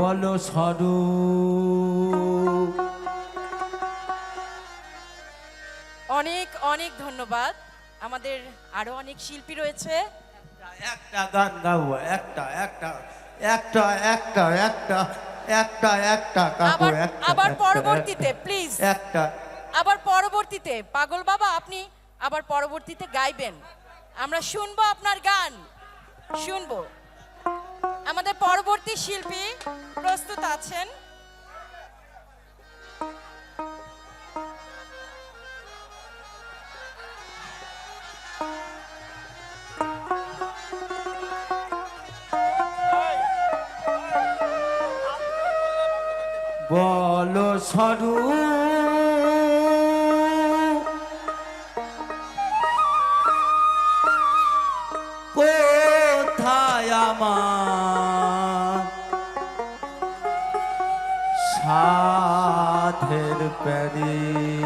বলো সরু অনেক অনেক ধন্যবাদ। আমাদের আরও অনেক শিল্পী রয়েছে। একটা গান গাবো একটা একটা একটা একটা একটা একটা একটা কাকু একটা আবার পরবর্তীতে প্লিজ। একটা। আবার পরবর্তীতে পাগল বাবা আপনি আবার পরবর্তীতে গাইবেন। আমরা শুনব আপনার গান। শুনব। আমাদের পরবর্তী শিল্পী প্রস্তুত আছেন। বলো সরু। কোথায় আমার সাধের প্যারি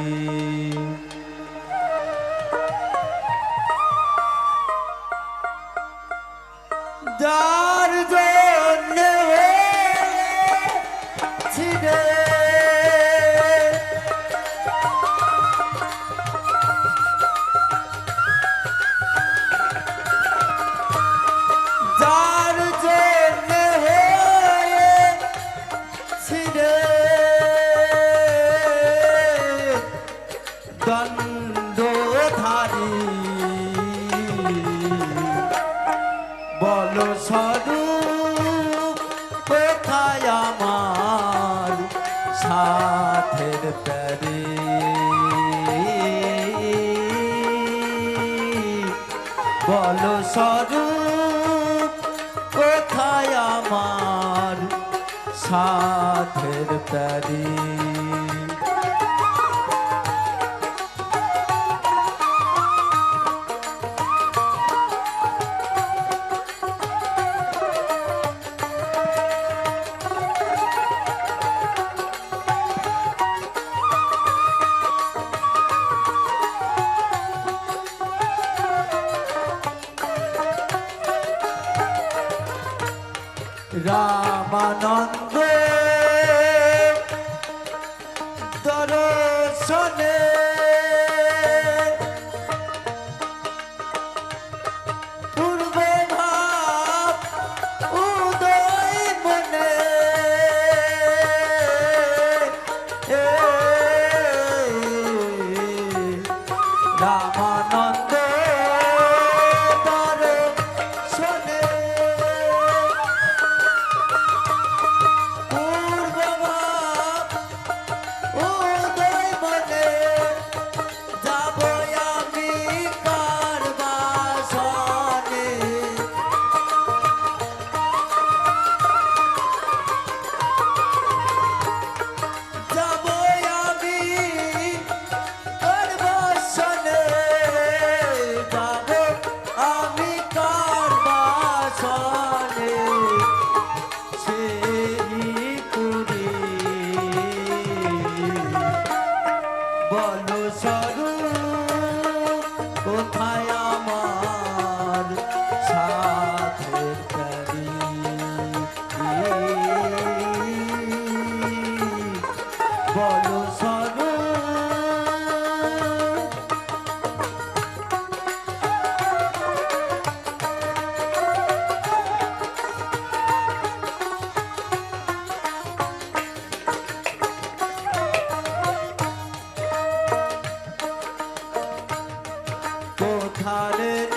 সাথের প্যারে। বলো স্বরূপ কোথায় আমার সাথের প্যারে? রামানন্দ Hallelujah.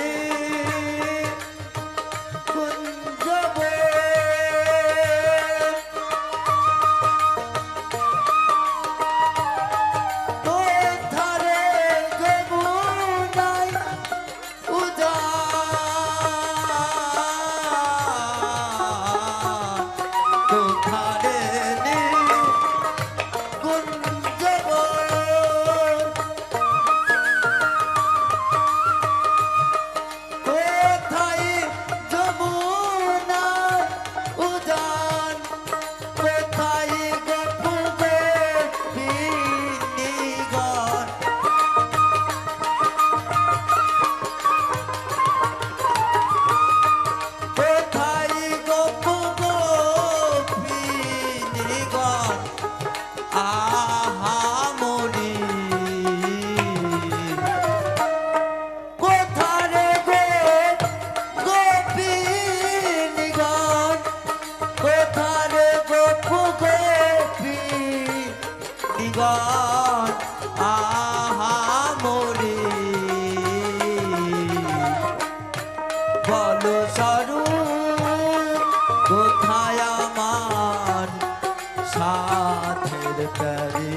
ગણ આહા મોરી বলো সরু কোথায় আমার সাথের করি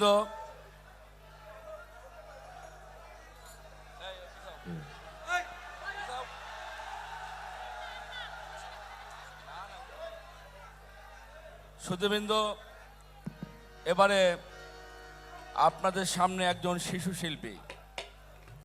নেতৃবৃন্দ সুধীবৃন্দ এবারে আপনাদের সামনে একজন শিশু শিল্পী